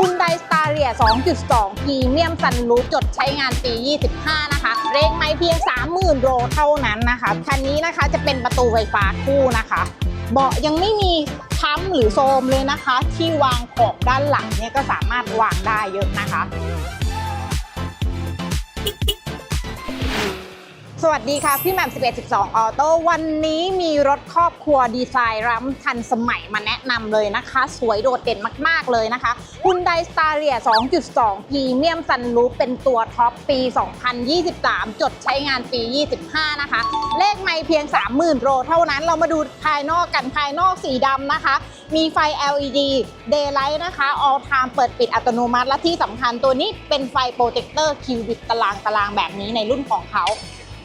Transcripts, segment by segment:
คุณไดสตาเรีย2.2พรีเมียมซันรูฟจดใช้งานปี 25 นะคะ เร่งไม่เพียง 30,000 โลเท่านั้นนะคะ คันนี้นะคะจะเป็นประตูไฟฟ้าคู่นะคะ เบาะยังไม่มีค้ำหรือโซมเลยนะคะ ที่วางขอบด้านหลังเนี่ยก็สามารถวางได้เยอะนะคะ วัสดีค่ะ พี่แหม่ม1112 ออโต้วันนี้มีรถครอบครัวดีไซน์ล้ำทันสมัยมาแนะนำเลยนะคะ สวยโดดเด่นมาก ๆ เลยนะคะ Hyundai Staria 2.2พรีเมียมซันรูฟเป็นตัวท็อปปี 2023 จดใช้งานปี 25 นะคะ เลขไม่เพียง 30,000โลเท่านั้นเรามาดูภายนอกกันภายนอกสีดำนะคะ มีไฟ LED Daylight นะคะ All Time เปิดปิดอัตโนมัติและที่สำคัญตัวนี้เป็นไฟโปรเจคเตอร์คิวบิตตารางตารางแบบนี้ในรุ่นของเขา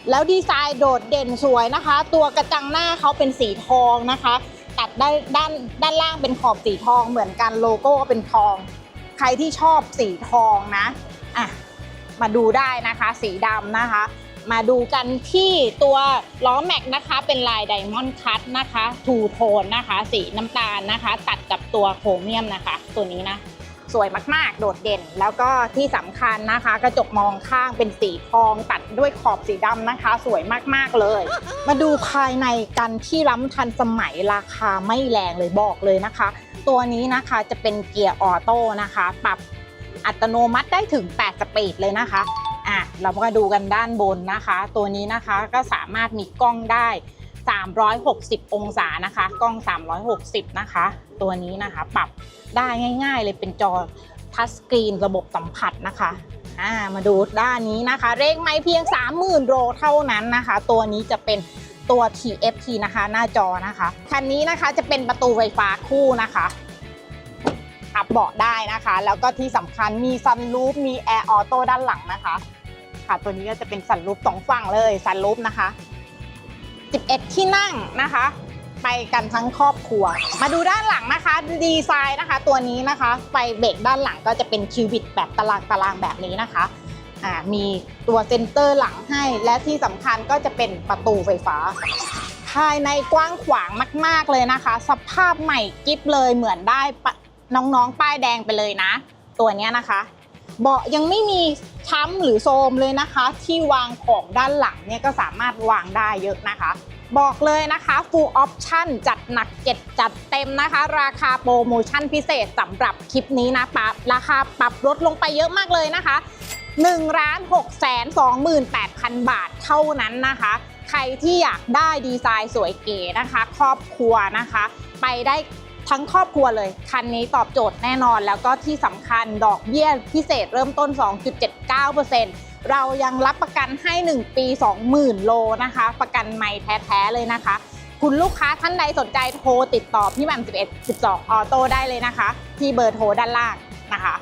แล้วดีไซน์โดดเด่นสวยนะคะ ตัวกระจังหน้าเขาเป็นสีทองนะคะ ตัดได้ด้านด้านล่างเป็นขอบสีทองเหมือนกันโลโก้ก็เป็นทอง ใครที่ชอบสีทองนะอะมาดูได้นะคะ สีดำนะคะ มาดูกันที่ตัวล้อแม็กนะคะ เป็นลายไดมอนด์คัตนะคะทูโทนนะคะ สีน้ำตาลนะคะ ตัดกับตัวโครเมียมนะคะ ตัวนี้นะ สวยมากๆ โดดเด่น แล้วก็ที่สำคัญนะคะ กระจกมองข้างเป็นสีทองตัดด้วยขอบสีดำนะคะ สวยมากๆเลย มาดูภายในกันที่ล้ำทันสมัยราคาไม่แรงเลยบอกเลยนะคะ ตัวนี้นะคะจะเป็นเกียร์ออโต้นะคะ ปรับอัตโนมัติได้ถึง 8 สปีดเลยนะคะอะเรามาดูกันด้านบนนะคะ ตัวนี้นะคะก็สามารถมีกล้องได้ 360 องศานะคะ กล้อง 360 นะคะ ตัวนี้นะคะปรับได้ง่าย ๆ เลยเป็นจอทัชสกรีนระบบสัมผัสนะคะอ่ามาดูด้านนี้นะคะ เร่งไม่เพียง 30,000โลเท่านั้นนะคะ ตัวนี้จะเป็นตัว TFT นะคะ หน้าจอนะคะ คันนี้นะคะจะเป็นประตูไฟฟ้าคู่นะคะอับเบาะได้นะคะ แล้วก็ที่สำคัญมีซันรูฟมีแอร์ออโต้ด้านหลังนะคะ ค่ะ ตัวนี้ก็จะเป็นสันรูฟสองฝั่งเลยสันรูฟนะคะ 11 ที่นั่งนะคะ ไปกันทั้งครอบครัว มาดูด้านหลังนะคะ ดีไซน์นะคะ ตัวนี้นะคะไฟเบรกด้านหลังก็จะเป็นคิวบิตแบบตารางตารางแบบนี้นะคะอ่ามีตัวเซ็นเตอร์หลังให้ และที่สำคัญก็จะเป็นประตูไฟฟ้า ภายในกว้างขวางมาก ๆ เลยนะคะ สภาพใหม่กิ๊บเลยเหมือนได้น้องๆ ป้ายแดงไปเลยนะ ตัวนี้นะคะ เบาะยังไม่มีช้ำหรือโทมเลยนะคะ ที่วางของด้านหลังเนี่ยก็สามารถวางได้เยอะนะคะ บอกเลยนะคะ full option จัดหนักเจ็ดจัดเต็มนะคะ ราคาโปรโมชั่นพิเศษสำหรับคลิปนี้นะปรับราคาปรับลดลงไปเยอะมากเลยนะคะ1ล้าน6แสน28,000 บาทเท่านั้นนะคะ ใครที่อยากได้ดีไซน์สวยเก๋นะคะ ครอบครัวนะคะ ไปได้ ทั้งครอบครัวเลย คันนี้ตอบโจทย์แน่นอน แล้วก็ที่สำคัญดอกเบี้ยพิเศษเริ่มต้น 2.79%เรายังรับประกันให้ 1 ปี 20,000 โลนะคะ ประกันใหม่แท้ ๆ เลยนะคะ คุณลูกค้าท่านใดสนใจโทรติดต่อพี่แหม่ม11 12 ออโต้ได้เลยนะคะ ที่เบอร์โทรด้านล่างนะคะ